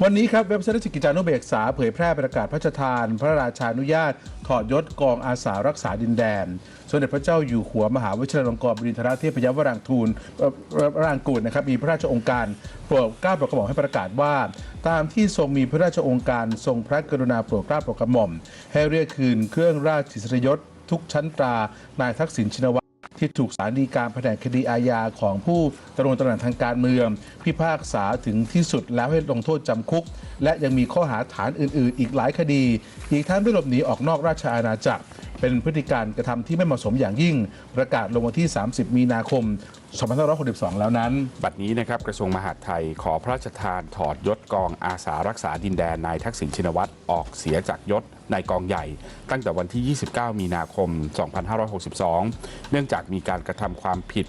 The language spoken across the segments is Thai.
วันนี้ครับเว็บไซต์ราชกิจจานุเบกษาเผยแพร่ประกาศพระราชทาน พระราชานุญาต ถอดยศกองอาสารักษาดินแดน สมเด็จพระเจ้าอยู่หัวมหาวชิรลงกรณ์บดินทรเทพยวรางทูลรางกูลนะครับมีพระราชองค์การโปรดกล้าโปรดกระหม่อมให้ประกาศว่า ตามที่ทรงมีพระราชองค์การทรงพระกรุณาโปรดกล้าโปรดกระหม่อม ให้เรียกคืนเครื่องราชอิสริยศทุกชั้นตรานายทักษิณชินวัตร ที่ถูกศาลฎีกาแผนกคดีอาญาของผู้ดำรงตำแหน่งทางการเมือง พิพากษาถึงที่สุดแล้วให้ลงโทษจำคุก และยังมีข้อหาฐานอื่น ๆ อีกหลายคดี อีกทั้งได้หลบหนีออกนอกราชอาณาจักร เป็นพฤติการกระทำที่ไม่เหมาะสมอย่างยิ่ง ประกาศลงวันที่ 30 มีนาคม 2562 แล้วนั้น บัดนี้นะครับกระทรวงมหาดไทยขอพระราชทานถอดยศกองอาสารักษาดินแดนนายทักษิณชินวัตรออกเสียจากยศนายกองใหญ่ ตั้งแต่วันที่ 29 มีนาคม 2562 เนื่องจากมีการกระทำความผิด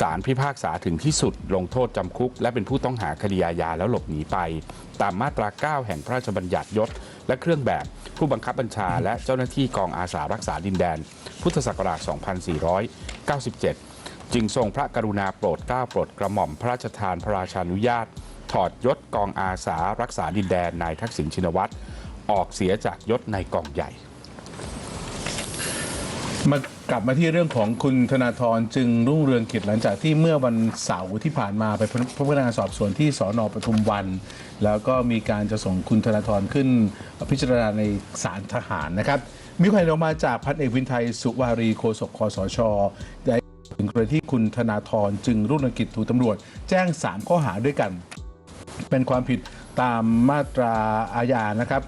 ศาลพิพากษาถึงที่สุด ลงโทษจำคุก และเป็นผู้ต้องหาคดีอาญาแล้วหลบหนีไป ตามมาตรา 9 แห่งพระราชบัญญัติยศและเครื่องแบบผู้บังคับบัญชา และเจ้าหน้าที่กองอาสารักษาดินแดน พุทธศักราช 2497 จึงทรงพระกรุณาโปรดเกล้าโปรดกระหม่อมพระราชทานพระราชานุญาต ถอดยศกองอาสารักษาดินแดนนายทักษิณชินวัตรออกเสียจากยศในกองใหญ่มา กลับมาที่เรื่องของคุณธนาธรจึงรุ่งเรืองกิจหลังจากที่เมื่อวันเสาร์ที่ผ่านมาไปพบพนักงานสอบสวนที่สอนอปทุมวัน แล้วก็มีการจะส่งคุณธนาธรขึ้นพิจารณาในศาลทหารนะครับ มีความเห็นออกมาจากพันเอกวินไทยสุวารีโฆษกคอสชได้ถึงกรณีที่คุณธนาธรจึงรุ่งเรืองกิจถูกตำรวจ แจ้ง 3 ข้อหาด้วยกัน เป็นความผิดตามมาตราอาญานะครับ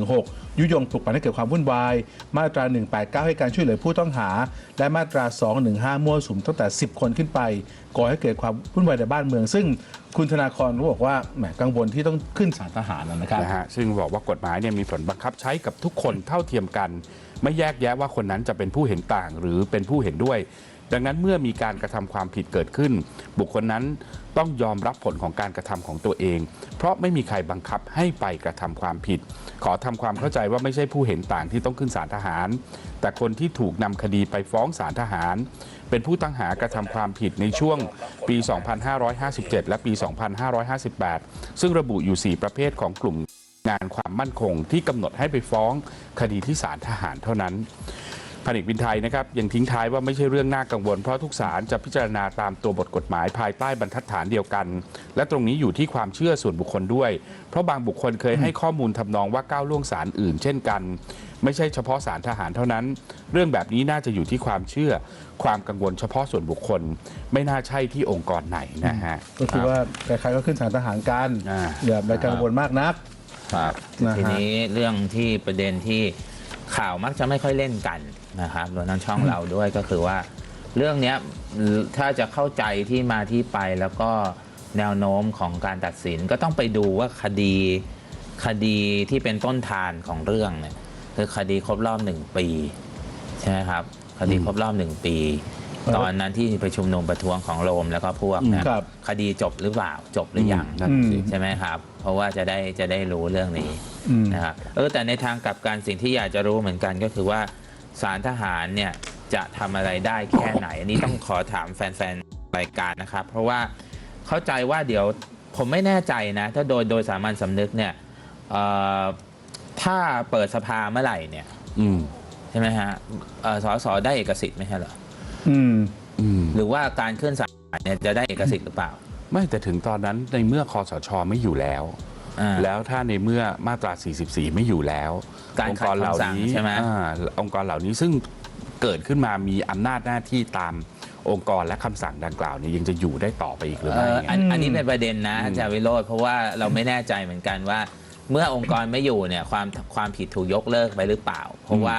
116 ยุยงปลุกปั่นให้เกิดความวุ่นวาย มาตรา 189 ให้การช่วยเหลือผู้ต้องหา และมาตรา 215 มั่วสุมตั้งแต่ 10 คนขึ้นไป ก่อให้เกิดความวุ่นวายในบ้านเมือง ซึ่งคุณธนาคารก็บอกว่าแหมกังวลที่ต้องขึ้นศาลทหารแล้วนะครับนะฮะซึ่งบอกว่ากฎหมายเนี่ยมีผลบังคับใช้กับทุกคนเท่าเทียมกัน ไม่แยกแยะว่าคนนั้นจะเป็นผู้เห็นต่างหรือเป็นผู้เห็นด้วย ดังนั้นเมื่อมีการกระทำความผิดเกิดขึ้น บุคคลนั้นต้องยอมรับผลของการกระทำของตัวเอง เพราะไม่มีใครบังคับให้ไปกระทำความผิด ขอทำความเข้าใจว่าไม่ใช่ผู้เห็นต่างที่ต้องขึ้นศาลทหาร แต่คนที่ถูกนำคดีไปฟ้องศาลทหาร เป็นผู้ต้องหากระทำความผิดในช่วงปี 2557 และปี 2558 ซึ่งระบุอยู่ 4 ประเภทของกลุ่มงานความมั่นคงที่กำหนดให้ไปฟ้องคดีที่ศาลทหารเท่านั้น พันเอกวินไทยนะครับยังทิ้งท้ายว่าไม่ใช่เรื่องน่ากังวล เพราะทุกศาลจะพิจารณาตามตัวบทกฎหมายภายใต้บรรทัดฐานเดียวกัน และตรงนี้อยู่ที่ความเชื่อส่วนบุคคลด้วย เพราะบางบุคคลเคยให้ข้อมูลทำนองว่าก้าวล่วงศาลอื่น เช่นกัน ไม่ใช่เฉพาะศาลทหารเท่านั้น เรื่องแบบนี้น่าจะอยู่ที่ความเชื่อ ความกังวลเฉพาะส่วนบุคคล ไม่น่าใช่ที่องค์กรไหนนะฮะก็คือว่าใครๆก็ขึ้นศาลทหารกันอ่าอย่าไปกังวลมากนักครับนะฮะทีนี้เรื่องที่ประเด็นที่ข่าวมักจะไม่ค่อยเล่นกัน นะครับรวมทั้งช่องเราด้วยก็คือว่า เรื่องเนี้ยถ้าจะเข้าใจที่มาที่ไปแล้วก็แนวโน้มของการตัดสินก็ต้องไปดูว่าคดีคดีที่เป็นต้นทานของเรื่องเนี่ยคือคดีครบรอบหนึ่งปีใช่ไหมครับคดีครบรอบหนึ่งปีครับตอนนั้นที่ไปชุมนุมประท้วงของโรมแล้วก็พวกเนี่ยครับคดีจบหรือเปล่าจบหรือยังนั่นสิใช่ไหมครับ เพราะว่าจะได้จะได้รู้เรื่องนี้อืมนะครับเออแต่ในทางกลับกันสิ่งที่อยากจะรู้เหมือนกันก็คือว่า สารทหารเนี่ยจะทำอะไรได้แค่ไหน อันนี้ต้องขอถามแฟนๆรายการนะครับ เพราะว่าเข้าใจว่าเดี๋ยวผมไม่แน่ใจนะ ถ้าโดยโดยสามัญสำนึกเนี่ยเอ่อถ้าเปิดสภาเมื่อไหร่เนี่ยอืมใช่ไหมฮะเอ่อสสได้เอกสิทธิ์ไม่ใช่เหรออืมอืมหรือว่าการเคลื่อนศาลเนี่ยจะได้เอกสิทธิ์หรือเปล่า ไม่แต่ถึงตอนนั้นในเมื่อคอสชไม่อยู่แล้ว อ่าแล้วถ้าในเมื่อมาตรา 44 ไม่อยู่แล้ว การองค์กรเหล่านี้ขัดคำสั่งใช่ไหม อ่าองค์กรเหล่านี้ซึ่งเกิดขึ้นมามีอำนาจหน้าที่ตามองค์กรและคำสั่งดังกล่าวนี้ยังจะอยู่ได้ต่อไปอีกหรือเอไม่อไงอันอันนี้เป็นประเด็นนะอาจารย์วิโรธเพราะว่าเราไม่แน่ใจเหมือนกันว่า เมื่อองค์กรไม่อยู่เนี่ยความความผิดถูกยกเลิกไปหรือเปล่า เพราะว่า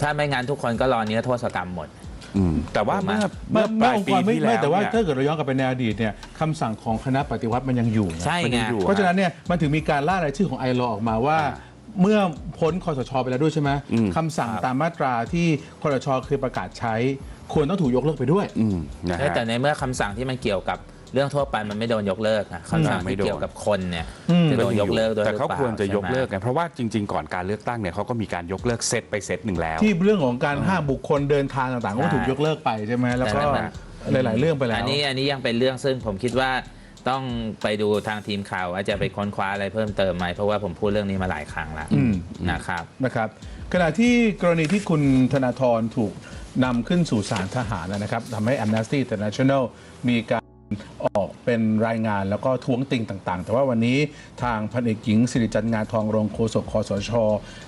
ถ้าไม่งั้นทุกคนก็รอนิรโทษกรรมหมดอืม แต่ว่าถูกไหมเมื่อไม่เมื่อปไม่ลายองค์ปีกรไม่ที่ไม่แล้วแต่ว่าเนี่ยถ้าเกิดเราย้อนกลับไปในอดีตเนี่ยคำสั่งของคณะปฏิวัติมันยังอยู่นะใช่มันไงยังอยู่เพราะฉะนั้นเนี่ยมันถึงมีการล่ารายชื่อของไอรอออกมาว่าอ่าเมื่อพ้นคอสชไปแล้วด้วยใช่ไหมอืมคำสั่งตามมาตราที่คอสชเคยประกาศใช้ ควรต้องถูกยกเลิกไปด้วยอืมนะใช่ฮะแต่ในเมื่อคำสั่งที่มันเกี่ยวกับ เรื่องทั่วไปมันไม่โดนยกเลิกนะคำสั่งไม่ที่โดนเกี่ยวกับคนเนี่ยอืมจะโดนยกเลิกโดยหแต่รือเขาเปล่าควรจะยกเลิกใช่ไหมไงเพราะว่าจริง ๆ ก่อนการเลือกตั้งเนี่ยเขาก็มีการยกเลิกเซตไปเซตหนึ่งแล้ว ที่เรื่องของการห้ามบุคคลเดินทางต่างๆก็ถูกยกเลิกไปใช่ไหมแล้วก็ใช่หลาย ๆ เรื่องไปแล้วอันนี้อันนี้ยังเป็นเรื่องซึ่งผมคิดว่าต้องไปดูทางทีมข่าวว่าจะไปค้นคว้าอะไรเพิ่มเติมไหมเพราะว่าผมพูดเรื่องนี้มาหลายครั้งแล้วอืมนะครับนะครับ ขณะที่กรณีที่คุณธนาธรถูกนำขึ้นสู่ศาลทหารนะครับทำให้ Amnesty International มีการ ออกเป็นรายงานแล้วก็ท้วงติงต่าง ๆ แต่ว่าวันนี้ทางพันเอกหญิงสิริจันทร์งานทองรองโฆษกคอสช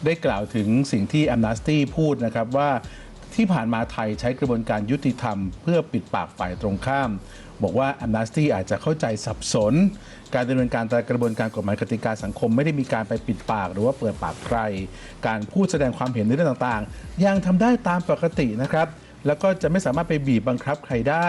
ได้กล่าวถึงสิ่งที่ Amnesty พูดนะครับว่าที่ผ่านมาไทยใช้กระบวนการยุติธรรม เพื่อปิดปากฝ่ายตรงข้าม บอกว่า Amnesty อาจจะเข้าใจสับสน การดำเนินการตามกระบวนการกฎหมายกติกาสังคม ไม่ได้มีการไปปิดปาก หรือว่าเปิดปากใคร การพูดแสดงความเห็นในเรื่องต่างๆ ยังทำได้ตามปกตินะครับ แล้วก็จะไม่สามารถไปบีบบังคับใครได้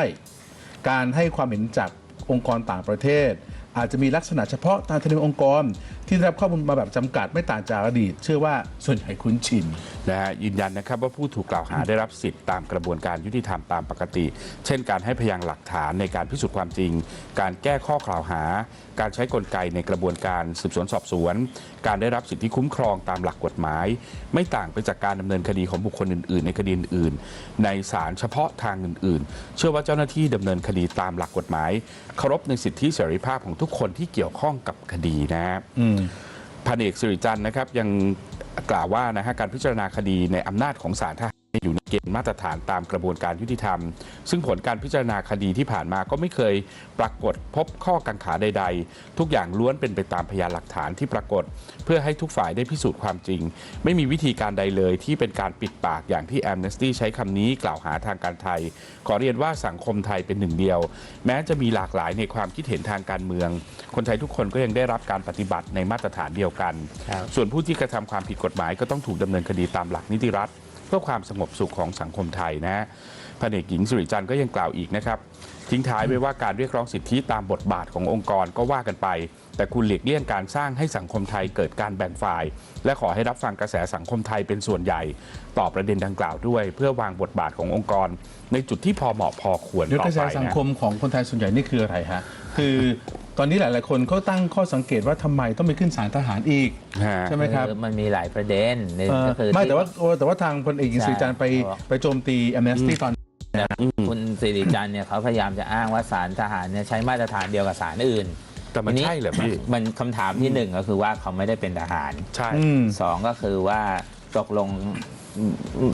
การให้ความเห็นจากองค์กรต่างประเทศ อาจจะมีลักษณะเฉพาะตามธรรมเนียมองค์กร ที่ได้รับข้อมูลมาแบบจำกัดไม่ต่างจากอดีต เชื่อว่าส่วนใหญ่คุ้นชิน นะฮะยืนยันนะครับว่าผู้ถูกกล่าวหาได้รับสิทธิ์ตามกระบวนการยุติธรรมตามปกติ เช่นการให้พยานหลักฐานในการพิสูจน์ความจริง การแก้ข้อกล่าวหา การใช้กลไกในกระบวนการสืบสวนสอบสวน การได้รับสิทธิคุ้มครองตามหลักกฎหมาย ไม่ต่างไปจากการดำเนินคดีของบุคคลอื่น ๆ ในคดีอื่นๆในศาลเฉพาะทางอื่น ๆ เชื่อว่าเจ้าหน้าที่ดำเนินคดีตามหลักกฎหมายเคารพในสิทธิเสรีภาพของทุกคนที่เกี่ยวข้องกับคดีนะฮะอืมพันเอกสิริจันทร์นะครับยัง กล่าวว่านะฮะการพิจารณาคดีในอำนาจของศาลทหาร อยู่ในเกณฑ์มาตรฐานตามกระบวนการยุติธรรม ซึ่งผลการพิจารณาคดีที่ผ่านมาก็ไม่เคยปรากฏพบข้อกังขาใด ๆ ทุกอย่างล้วนเป็นไปตามพยานหลักฐานที่ปรากฏ เพื่อให้ทุกฝ่ายได้พิสูจน์ความจริง ไม่มีวิธีการใดเลยที่เป็นการปิดปากอย่างที่แอมเนสตี้ใช้คำนี้กล่าวหาทางการไทย ขอเรียนว่าสังคมไทยเป็นหนึ่งเดียว แม้จะมีหลากหลายในความคิดเห็นทางการเมือง คนไทยทุกคนก็ยังได้รับการปฏิบัติในมาตรฐานเดียวกันครับส่วนผู้ที่กระทำความผิดกฎหมายก็ต้องถูกดำเนินคดีตามหลักนิติรัฐ เพื่อความสงบสุขของสังคมไทยนะฮะพันเอกหญิงสุริจันทร์ก็ยังกล่าวอีกนะครับทิ้งท้ายไว้ว่าการเรียกร้องสิทธิตามบทบาทขององค์กรก็ว่ากันไป แต่คุณหลีกเลี่ยงการสร้างให้สังคมไทยเกิดการแบ่งฝ่าย และขอให้รับฟังกระแสสังคมไทยเป็นส่วนใหญ่ ต่อประเด็นดังกล่าวด้วย เพื่อวางบทบาทขององค์กร ในจุดที่พอเหมาะพอควรเดี๋ยวต่อกระแสสังคมของคนไทยส่วนใหญ่นี่คืออะไรฮะคือ ตอนนี้หลาย ๆ คนก็ตั้งข้อสังเกตว่าทำไมต้องไปขึ้นศาลทหารอีก ฮะ ใช่ไหมครับอมันมีหลายประเด็นหนึ่งเออก็คือไม่ที่แต่ว่าโอ้แต่ว่าทางพลเอกหญิงสิริจันทร์ไปใช่ ไปโจมตีแอมเนสตี้ตอน คุณสิริจันทร์เนี่ยเขาพยายามจะอ้างว่าศาลทหารเนี่ยใช้มาตรฐานเดียวกับศาลอื่นแต่มันทีใช่เหรอพี่ มันคำถามที่หนึ่งก็คือว่าเขาไม่ได้เป็นทหารใช่ อืม สองก็คือว่าตกลง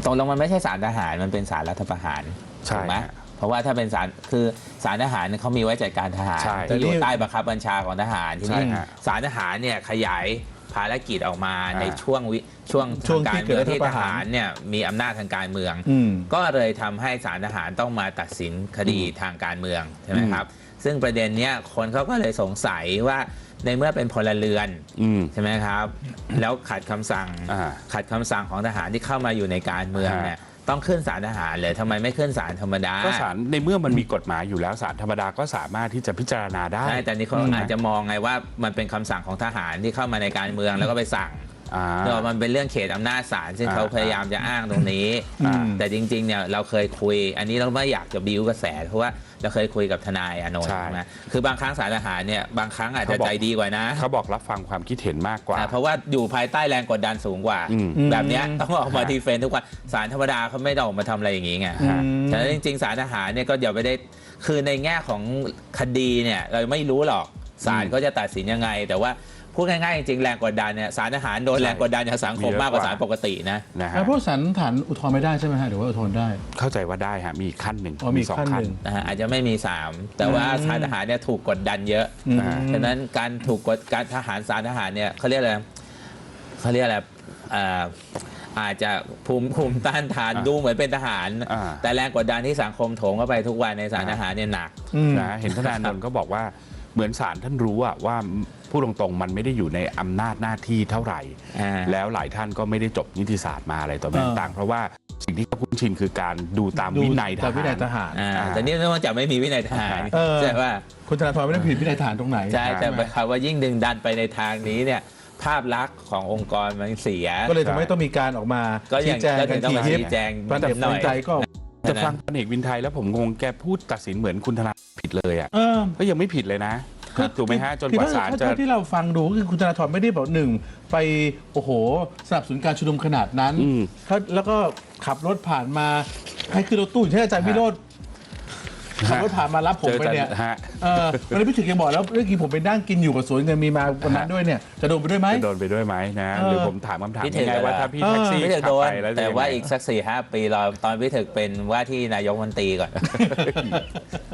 ตกลงมันไม่ใช่ศาลทหารมันเป็นศาลรัฐประหารใช่ถูกไหมฮะ เพราะว่าถ้าเป็นศาลคือศาลทหารเนี่ยเขามีไว้จัดการทหาร ใช่ที่อยู่แต่นี่ใต้บังคับบัญชาของทหารทีนี้ใช่ฮะศาลทหารเนี่ยขยายภารกิจออกมาอ่าในช่วงวิช่วงช่วงทางที่การเกิเมืดองที่รัฐประหารทหารเนี่ยมีอำนาจทางการเมือง อืม ก็เลยทำให้ศาลทหารต้องมาตัดสินคดีทางการเมืองใช่ไหมครับ ซึ่งประเด็นเนี้ยคนเขาก็เลยสงสัยว่าในเมื่อเป็นพลเรือนอืม ใช่ไหมครับ แล้วขัดคำสั่งอ่าขัดคำสั่งของทหารที่เข้ามาอยู่ในการเมืองฮะเนี่ย ต้องขึ้นศาลทหารเลยทำไมไม่ขึ้นศาลธรรมดาก็ศาลในเมื่อมันมีกฎหมายอยู่แล้วศาลธรรมดาก็สามารถที่จะพิจารณาได้ใช่แต่นี่เขาอืมอาจจะมองไงว่ามันเป็นคำสั่งของทหารที่เข้ามาในการเมืองแล้วก็ไปสั่งอ่าเนอะมันเป็นเรื่องเขตอำนาจศาลซึ่งอ่าเขาพยายามจะอ้างตรงนี้อืมแต่จริงๆเนี่ยเราเคยคุย อันนี้เราไม่อยากจะบิ้วกระแสเพราะว่า เราเคยคุยกับทนายอานนท์ใช่ ใช่ไหมคือบางครั้งศาลทหารเนี่ยบางครั้งอาจจะเขาบอกใจดีกว่านะเขาบอกรับฟังความคิดเห็นมากกว่า อ่า เพราะว่าอยู่ภายใต้แรงกดดันสูงกว่า อืม แบบเนี้ยต้องออกมาฮะดีเฟนต์ทุกวันศาลธรรมดาเขาไม่ได้ออกมาทำอะไรอย่างงี้ไงอืม ฉะนั้นจริงๆศาลทหารเนี่ยก็อย่าไปได้คือในแง่ของคดีเนี่ยเราไม่รู้หรอกศาลอืม ก็จะตัดสินยังไง แต่ว่า พูดง่ายๆจริงๆแรงกดดันเนี่ยศาลทหารโดนใช่แรงกดดันจากสังคมมีเยอะมากกว่ากว่าศาลปกตินะนะฮะอะเพราะสันฐานอุทธรณ์ไม่ได้ใช่ไหมฮะหรือว่าอุทธรณ์ได้ เข้าใจว่าได้ฮะมีอีกขั้นหนึ่งอ๋อมีสองขั้นขั้นหนึ่งนะฮะอาจจะไม่มี 3 แต่ว่าอืมศาลทหารเนี่ยถูกกดดันเยอะอืมอ่าฉะนั้นการถูกกดการทหารศาลทหารเนี่ยเขาเรียกอะไรเขาเรียกอะไรเอ่ออาจจะภูมิภูมิต้านทานอ่าดูเหมือนเป็นทหาร อ่า แต่แรงกดดันที่สังคมโถงเข้าไปทุกวันในศาลทหารเนี่ยหนัก อืมนะเห็นทนายอานนท์ก็บอกว่า เหมือนศาลท่านรู้อะว่าพูดตรงๆมันไม่ได้อยู่ในอำนาจหน้าที่เท่าไหร่ อ่า แล้วหลายท่านก็ไม่ได้จบนิติศาสตร์มาอะไรต่ออะไรเออ ต่างๆเพราะว่าสิ่งที่เขาคุ้นชินคือการดูตามดูวินัยทแต่วินัยทหารหารอ่าอ่าแต่นี่เนื่องจากไม่มีวินัยทหารเออ ใช่ป่ะคุณธนาธรไม่ได้ผิดวินัยทหารตรงไหนใช่แต่ไหมหมายความว่ายิ่งดึงดันไปในทางนี้เนี่ยภาพลักษณ์ขององค์กรมันเสีย ก็เลยทำให้ต้องมีการออกมาก็อย่างชี้แจงก็กัถึนงต้องทีมายิบชี้แจงปันแต่หน่ฝัอยนใจก็ แต่ฟังพันเอกวินไทยแล้วผมงงแกพูดตัดสินเหมือนคุณธนาผิดเลยอะเออ ก็ยังไม่ผิดเลยนะถูกไหมฮะจนกว่าศาลคือจะเท่ที่เราฟังดูก็คือคุณธนาธรไม่ได้บอกหนึ่งไปโอ้โหสนับสนุนการชุมนุมขนาดนั้นอืมเขาแล้วก็ขับรถผ่านมาให้ขึ้นรถตู้อย่างเช่นอาจารย์ฮะวิโรธ ขับรถผ่านมารับผมไปเนี่ยเจอฮะเออวันนี้พี่ถึกยังบอกแล้วเมื่อกี้ผมไปนั่งกินอยู่กับสวนเงินมีมาวันนั้นด้วยเนี่ยจะโดนไปด้วยไหมจะโดนไปด้วยไหมนะเออหรือผมถามคำถามพี่ถึกง่ายๆว่าเหรอถ้าพี่แท็กซี่ไม่ถึงขับโดนไปแล้วจะแต่ยังไงว่าอีกสักสี่ห้าปีรอตอนพี่ถึกเป็นว่าที่นายกมนตรีก่อน